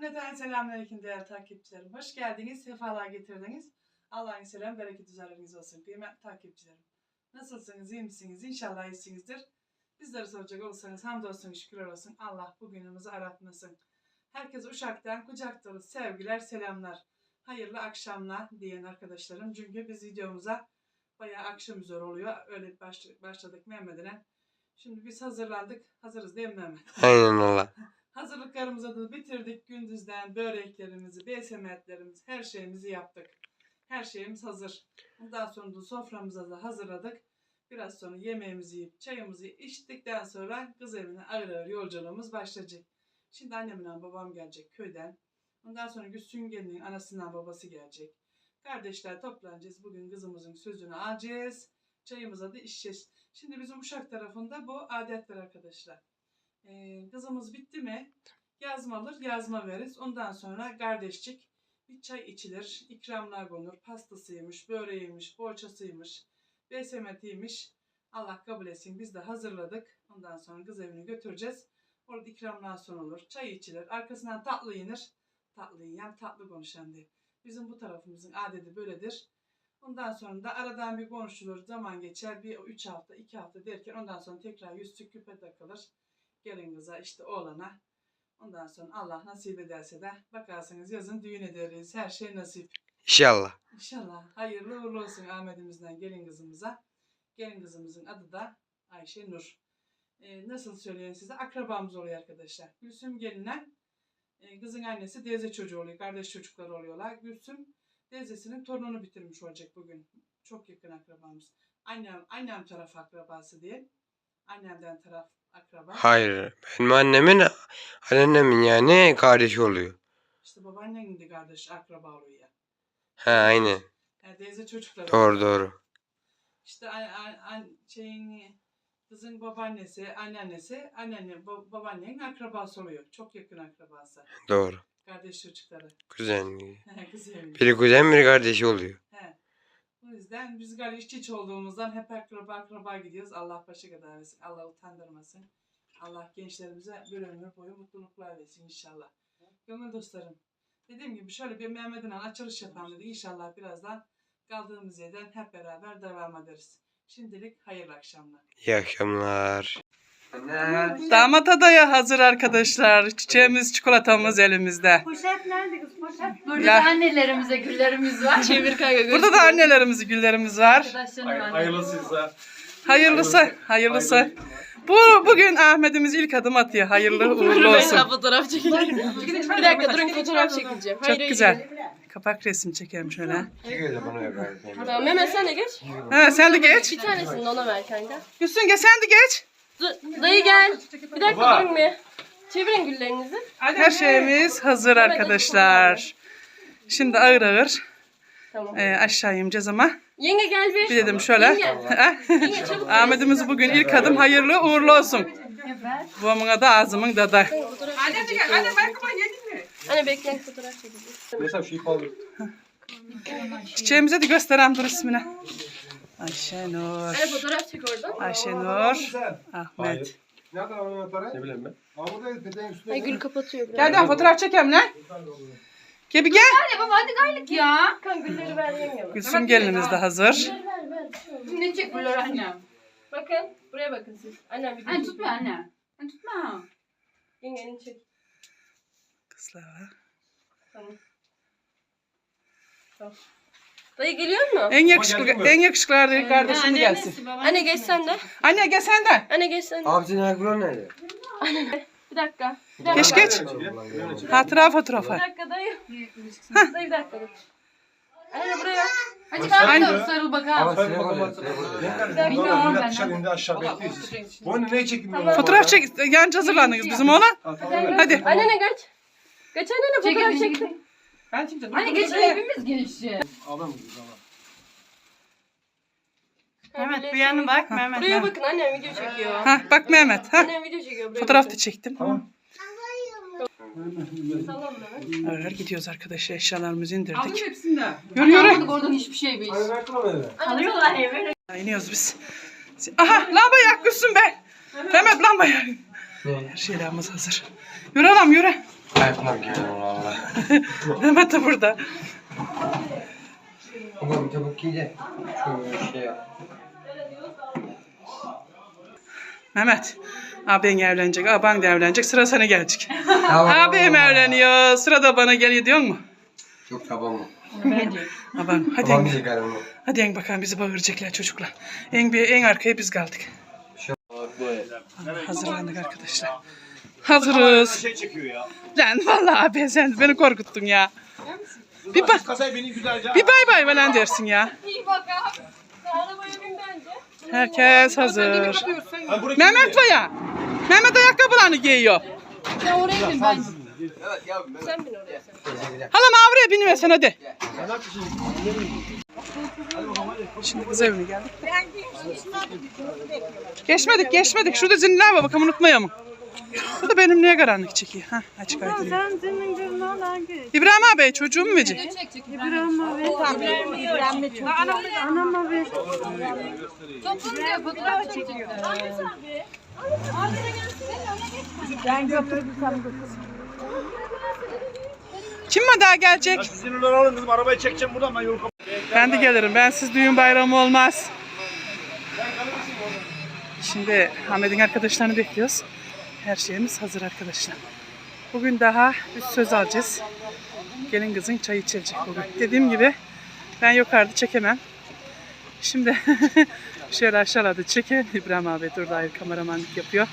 Cümleten selamünaleyküm değerli takipçilerim. Hoş geldiniz, sefalar getirdiniz. Allah'ın selam, bereket üzeriniz olsun. Kıymetli takipçilerim. Nasılsınız, iyi misiniz? İnşallah iyisinizdir. Bizleri soracak olursanız hamdolsun, şükürler olsun. Allah bugünümüzü aratmasın. Herkese uşaktan kucak dolu sevgiler, selamlar. Hayırlı akşamlar diyen arkadaşlarım. Çünkü biz videomuza bayağı akşam üzeri oluyor. Öyle başladık, başladık Mehmet'ine. Şimdi biz hazırlandık. Hazırız değil mi Mehmet? Aynen ola. Hazırlıklarımızı da bitirdik. Gündüzden böreklerimizi, besemetlerimizi, her şeyimizi yaptık. Her şeyimiz hazır. Bundan sonra da soframıza da hazırladık. Biraz sonra yemeğimizi yiyip çayımızı içtikten sonra kız evine ağır ağır yolculuğumuz başlayacak. Şimdi annemle babam gelecek köyden. Ondan sonra Gülsün gelinin anasından babası gelecek. Kardeşler toplanacağız. Bugün kızımızın sözünü alacağız. Çayımıza da içeceğiz. Şimdi bizim Uşak tarafında bu adetler arkadaşlar. Ee, kızımız bitti mi yazma alır yazma veririz. Ondan sonra kardeşçik bir çay içilir. ikramlar konur. Pastasıymış, böreğiymiş, poğaçasıymış, besemetiymiş. Allah kabul etsin. Biz de hazırladık. Ondan sonra kız evine götüreceğiz. Orada ikramlar sunulur. Çay içilir. Arkasından tatlı yenir. Tatlı yiyen tatlı konuşan diye. Bizim bu tarafımızın adeti böyledir. Ondan sonra da aradan bir konuşulur. Zaman geçer. Bir üç hafta, iki hafta derken ondan sonra tekrar yüzsük küpe takılır gelin kıza işte oğlana. Ondan sonra Allah nasip ederse de bakarsınız yazın düğün ederiz. Her şey nasip. İnşallah. İnşallah hayırlı uğurlu olsun Ahmet'imizden gelin kızımıza. Gelin kızımızın adı da Ayşe Nur. Ee, nasıl söyleyeyim size? Akrabamız oluyor arkadaşlar. Gülsüm geline e, kızın annesi teyze çocuğu oluyor. Kardeş çocukları oluyorlar. Gülsüm teyzesinin torununu bitirmiş olacak bugün. Çok yakın akrabamız. Annem, annem taraf akrabası diye. Annemden taraf akraba. Hayır. Benim annemin anneannemin yani kardeşi oluyor. İşte babaannenin de kardeş akraba oluyor. Ha aynen. Yani teyze çocukları. Doğru doğru. İşte an, an, an- şeyin kızın babaannesi, anneannesi, anneanne, ba- babaannenin akrabası oluyor. Çok yakın akrabası. Doğru. Kardeş çocukları. Kuzen. Evli. Biri kuzen biri kardeşi oluyor. Yüzden biz galiba iç iç olduğumuzdan hep akraba akraba gidiyoruz. Allah başı kadar versin. Allah utandırmasın. Allah gençlerimize bir ömür boyu mutluluklar versin inşallah. Gönül dostlarım. Dediğim gibi şöyle bir Mehmet'in açılış yapalım dedik. İnşallah birazdan kaldığımız yerden hep beraber devam ederiz. Şimdilik hayırlı akşamlar. İyi akşamlar. Damat adaya hazır arkadaşlar. Çiçeğimiz, çikolatamız elimizde. Poşet nerede kız poşet? Burada Ya. da annelerimize güllerimiz var. Çevir kanka. Burada da annelerimiz, güllerimiz var. Arkadaşlarım Hayırlısıysa. Hayırlısı, hayırlısı. Bu bugün Ahmet'imiz ilk adım atıyor. Hayırlı uğurlu olsun. fotoğraf çekeceğim. bir dakika durun fotoğraf çekeceğim. Çok güzel. Kapak resim çekelim şöyle. Tamam Mehmet sen de geç. Ha, sen de geç. Bir tanesini de ona ver kanka. Gülsün gel sen de geç. Dur, dayı gel. Bir dakika durun bir. Çevirin güllerinizi. Her şeyimiz hazır arkadaşlar. Şimdi ağır ağır Tamam. e, aşağı ineceğiz ama Yenge gel bir. bir dedim şöyle. Yenge. Çabuk. Ahmet'imiz bugün ilk adım hayırlı uğurlu olsun. Babamın adı ağzımın dadı. Anne de gel. Anne Anne bekle fotoğraf çekeceğim. Mesela şu ipi alır. Çiçeğimize de göstereyim dur ismini. Ayşenur. Anne fotoğraf çek oradan. Ayşenur. Ahmet. Nereden alıyorsun para? Ne bileyim ben. Aa buradaydı peteğin üstünde. Ay gül kapatıyor biraz. Gel de fotoğraf çekelim lan. Gel bir gel. baba hadi gaylık ya. Kanka gülleri ver bak. Gülsüm gelinimiz de hazır. Ne çek bunlar annem? Bakın buraya bakın siz. Annem bir Anne tutma anne. Anne tutma. Yengenin çek. Kızlar. Tamam. Tamam. Dayı geliyor mu? En yakışıklı, en yakışıklı kardeşim kardeşim gelsin. Anne geç sen de. Anne gel sen de. Anne geç sen de. Abi senin ayakkabılar nerede? Bir dakika. Bir dakika. Geç geç. Hatıra fotoğrafı. Bir dakika dayı. Dayı bir dakika dur. Anne buraya. Hadi Anne. da sarıl bakalım. Sen bakalım. Bilmiyorum ben. Dışarı indi aşağı bekliyoruz. Bu ne çekin? Tamam. Fotoğraf çek. Yanca hazırlandınız bizim ona. Hadi. Anne geç. Geç anne Çek fotoğraf çektim. Ben şimdi Hani geç hepimiz. Alamıyoruz ama. Mehmet bir yana bak Mehmet. Buraya bakın annem video çekiyor. Ha bak Mehmet. Ha. Annem video çekiyor. Buraya Fotoğraf da çektim. Tamam. Sallan Mehmet. Ağır gidiyoruz arkadaşlar. Eşyalarımızı indirdik. hepsinde. Yürü yürü. Almadık oradan hiçbir şey biz. Hayır ayakkabı nerede? Alıyorlar böyle. İniyoruz biz. Aha lambayı yak Gülsün be. Mehmet lambayı. Her şeylerimiz hazır. Yürü anam yürü. Ayaklar geliyor valla. Mehmet de burada. Baba bir tabak de. Şöyle şey yap. Mehmet. Abin evlenecek, aban da evlenecek. Sıra sana gelecek. Tamam, Abim tamam. evleniyor. Sıra da bana geliyor diyor mu? Yok tamam mı? Aban hadi Tamam en, çıkarım. hadi en bakalım bizi bağıracaklar çocuklar. En, bir, en arkaya biz kaldık. Hazırlandık arkadaşlar. Hazırız. Şey çekiyor ya. Lan vallahi abi sen beni korkuttun ya. Bir bak, Kasayı beni güzelce. bir bay bay falan dersin ya. İyi bak abi. Arabaya bin bence. Herkes hazır. Mehmet var ya. Mehmet ayakkabılarını giyiyor. Ya oraya bin ben. Sen bin oraya. Halam avruya biniversen hadi. Şimdi kız evine geldik. Geçmedik geçmedik. Şurada zinler var bakalım unutmayalım. Bu da benim niye karanlık çekiyor? Ha açık aydın. Sen olan gün. İbrahim abi çocuğum mu verecek? Çek çek. İbrahim'e ver. Anama ver. Toplu diye fotoğraf çekiyor. Ben götürdüm. Kim mi daha gelecek? Sizin alın kızım arabayı çekeceğim buradan ben yol kapatacağım. Ben de gelirim. Ben siz düğün bayramı olmaz. Şimdi Ahmet'in arkadaşlarını bekliyoruz. Her şeyimiz hazır arkadaşlar. Bugün daha bir söz alacağız. Gelin kızın çay içilecek bugün. Dediğim gibi ben yukarıda çekemem. Şimdi şöyle aşağıda çeken İbrahim abi durda ayrı kameramanlık yapıyor.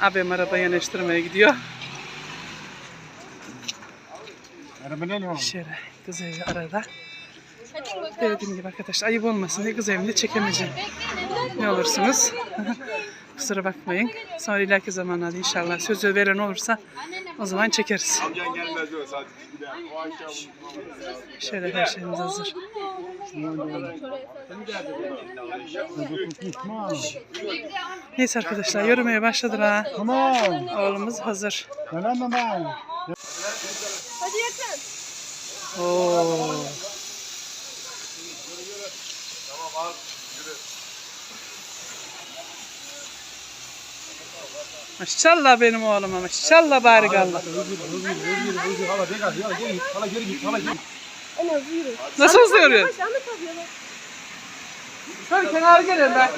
Abim araba yanaştırmaya gidiyor. Araba ne lan? Şöyle kız evi arada. Dediğim gibi arkadaşlar ayıp olmasın diye kız evinde çekemeyeceğim. Ne olursunuz. Kusura bakmayın. Sonra ileriki zamanlarda inşallah sözü veren olursa o zaman çekeriz. Şöyle her şeyimiz hazır. Neyse arkadaşlar yürümeye başladı ha. Tamam. Oğlumuz hazır. Hadi yakın. Oo. Maşallah benim oğluma maşallah geri git. Nasıl hızlıyor? Şöyle kenara gelin ben.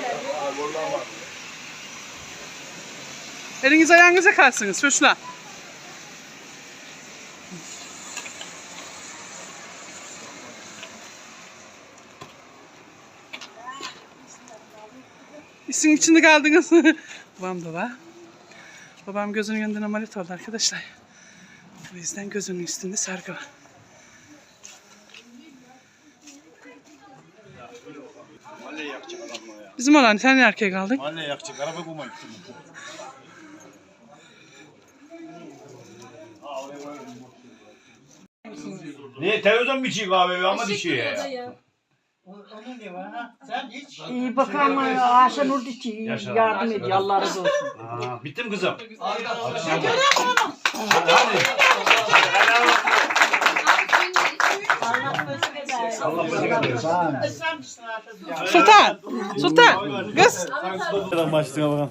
Eliniz ayağınıza kalsınız çocuklar. İşin içinde kaldınız. Babam da var. Babam gözünün yanından ameliyat oldu arkadaşlar. O yüzden gözünün üstünde sargı var. Mahalleyi yakacak adamla ya. Bizim olan sen erkeğe kaldın. Mahalleyi yakacak. Araba bulmayın. Ne televizyon mu içiyor kahve ama dişiyor ya. İyi bakalım Ayşe Nurdiçi Yaşa. yardım ediyor. Allah razı olsun. Aa, bittim kızım. Allah Sultan! Sultan! Kız! Buradan başlayalım bakalım.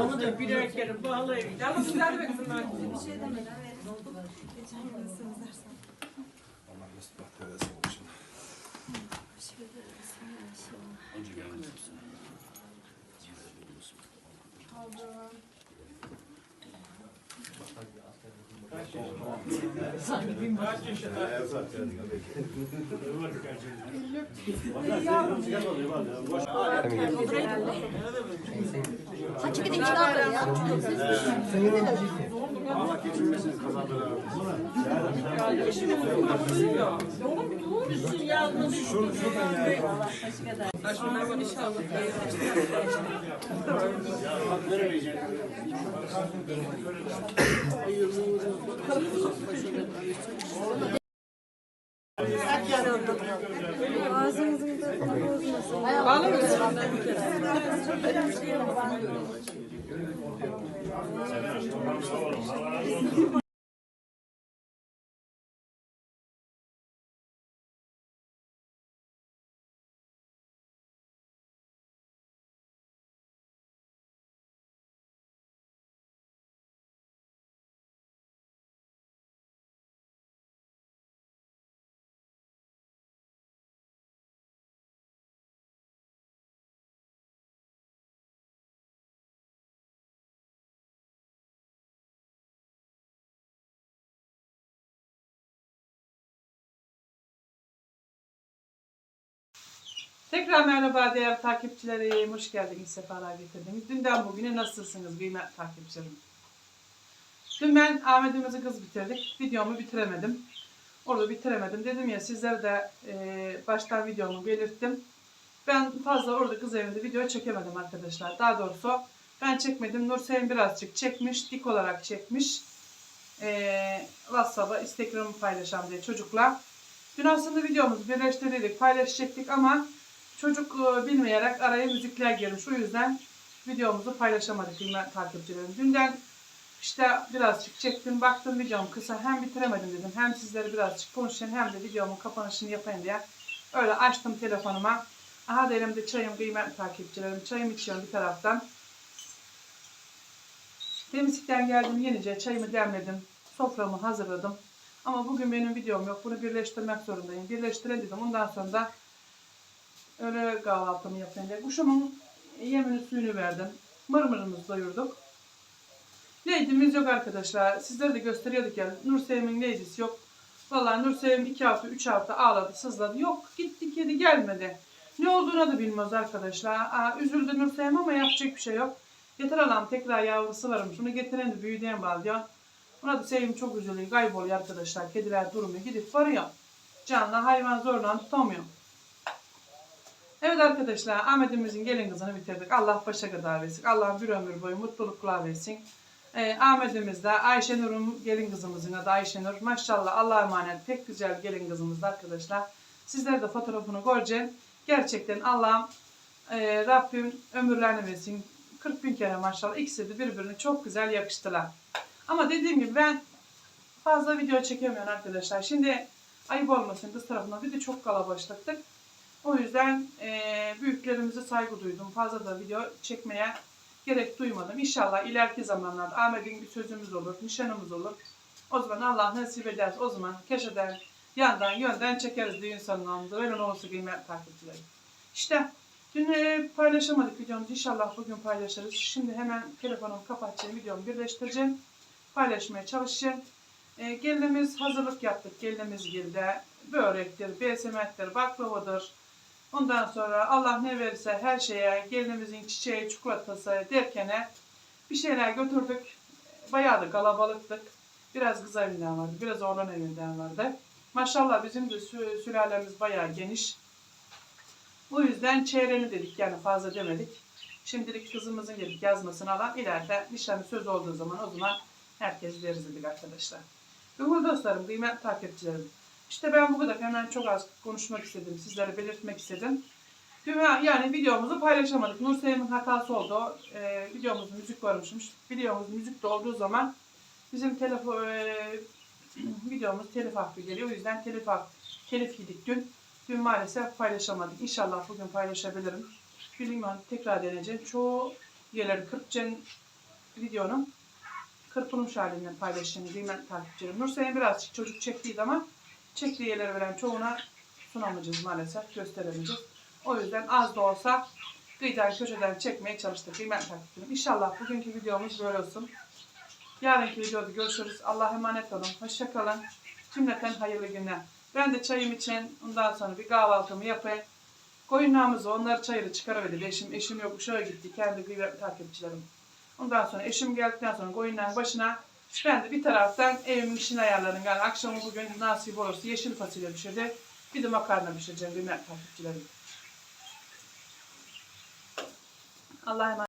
Onu da birer kere bağlayayım. Ama güzel bir kızım var. Bir şey demeden verin oldu. Geçen yıl sözlersen. Allah müstahak versin onun için. Önce gelmesin. Allah'ım. Sanki bin kaç yaşında. Hadi gidin kitapları ya. Ama geçinmesiniz kazandılar. Ya geçinmesiniz kazandılar. Oğlum bir durur musun ya? Şuradan yani. Şuradan inşallah. Hak veremeyecek. Ağzınızın tadını bozmasın. Bağlı mısın? Gracias. Sí. Tekrar merhaba değerli takipçilerim. Hoş geldiniz, sefalar getirdiniz. Dünden bugüne nasılsınız kıymetli takipçilerim? Dün ben Ahmet'imizi kız bitirdik. Videomu bitiremedim. Orada bitiremedim. Dedim ya sizlere de e, baştan videomu belirttim. Ben fazla orada kız evinde video çekemedim arkadaşlar. Daha doğrusu ben çekmedim. Nursevin birazcık çekmiş. Dik olarak çekmiş. E, WhatsApp'a, Instagram'ı paylaşalım diye çocukla. Dün aslında videomuzu birleştirdik, paylaşacaktık ama çocuk e, bilmeyerek araya müzikler girmiş. O yüzden videomuzu paylaşamadık takipçilerim. Dünden işte birazcık çektim, baktım videom kısa. Hem bitiremedim dedim, hem sizlere birazcık konuşayım, hem de videomun kapanışını yapayım diye. Öyle açtım telefonuma. Aha da elimde çayım kıymetli takipçilerim. Çayımı içiyorum bir taraftan. Temizlikten geldim yenice çayımı demledim. Soframı hazırladım. Ama bugün benim videom yok. Bunu birleştirmek zorundayım. Birleştirelim dedim. Ondan sonra da öyle kahvaltımı yapayım diye. Kuşumun yemini suyunu verdim. Mırmırımızı doyurduk. Leydimiz yok arkadaşlar. Sizlere de gösteriyorduk ya. Nursevim'in leydisi yok. Vallahi Nursevim 2 hafta 3 hafta ağladı sızladı. Yok gitti kedi gelmedi. Ne olduğunu da bilmiyoruz arkadaşlar. Aa, üzüldü Nursevim ama yapacak bir şey yok. Getir alalım tekrar yavrusu varmış. Onu getiren de büyüden bağlıyor. Buna da sevim çok üzülüyor. Kayboluyor arkadaşlar. Kediler durmuyor. Gidip varıyor. Canlı hayvan zorla tutamıyor. Evet arkadaşlar Ahmet'imizin gelin kızını bitirdik. Allah başa kadar versin. Allah bir ömür boyu mutluluklar versin. Ee, Ahmet'imiz de Ayşenur'un gelin kızımızın adı Ayşenur. Maşallah Allah'a emanet pek güzel gelin kızımız da arkadaşlar. Sizler de fotoğrafını göreceğim. Gerçekten Allah'ım e, Rabbim ömürlerini versin. 40 bin kere maşallah. İkisi de birbirine çok güzel yakıştılar. Ama dediğim gibi ben fazla video çekemiyorum arkadaşlar. Şimdi ayıp olmasın kız tarafından bir de çok kalabalıktık. O yüzden eee büyüklerimize saygı duydum. Fazla da video çekmeye gerek duymadım. İnşallah ileriki zamanlarda Ahmet'in bir sözümüz olur, nişanımız olur. O zaman Allah nasip ederse o zaman köşeden, yandan, yönden çekeriz düğün salonlarımızı. Öyle olsun kıymetli takipçilerim. İşte dün e, paylaşamadık videomuzu. İnşallah bugün paylaşırız. Şimdi hemen telefonumu kapatacağım, videomu birleştireceğim. Paylaşmaya çalışacağım. E, gelinimiz hazırlık yaptık. Gelinimiz geldi. Börektir, besemettir, baklavadır. Ondan sonra Allah ne verirse her şeye, gelinimizin çiçeği, çikolatası derken bir şeyler götürdük. Bayağı da kalabalıktık. Biraz kız evinden vardı, biraz oğlan evinden vardı. Maşallah bizim de sü- sülalemiz bayağı geniş. O yüzden çeyreni dedik yani fazla demedik. Şimdilik kızımızın gelip yazmasını alan ileride nişanı söz olduğu zaman o zaman herkes deriz dedik arkadaşlar. Kıymetli dostlarım, kıymetli takipçilerim. İşte ben bu kadar hemen çok az konuşmak istedim. Sizlere belirtmek istedim. Yani videomuzu paylaşamadık. Nursevim'in hatası oldu. Ee, videomuz müzik varmışmış. Videomuz müzik de olduğu zaman bizim telefon e, videomuz telif hakkı geliyor. O yüzden telif hakkı telif yedik dün. Dün maalesef paylaşamadık. İnşallah bugün paylaşabilirim. Bilmiyorum tekrar deneyeceğim. Çoğu yerleri kırpacağım videonun kırpılmış halinde paylaşacağım. Kıymetli takipçilerim. Nursevim birazcık çocuk çektiydi ama çektiği yerleri veren çoğuna sunamayacağız maalesef, gösteremeyeceğiz. O yüzden az da olsa kıyıdan köşeden çekmeye çalıştık. Kıymetli takipçilerim. İnşallah bugünkü videomuz böyle olsun. Yarınki videoda görüşürüz. Allah'a emanet olun. Hoşçakalın. Cümleten hayırlı günler. Ben de çayım için ondan sonra bir kahvaltımı yapayım. Koyunlarımızı onları çayırı çıkarıverdi. Eşim, eşim yok uşağa gitti. Kendi takipçilerim. Ondan sonra eşim geldikten sonra koyunların başına ben de bir taraftan evimin işini ayarladım. Yani akşamı bugün nasip olursa yeşil fasulye pişirdi. Bir de makarna pişireceğim. Bilmem takipçilerim. Allah'a emanet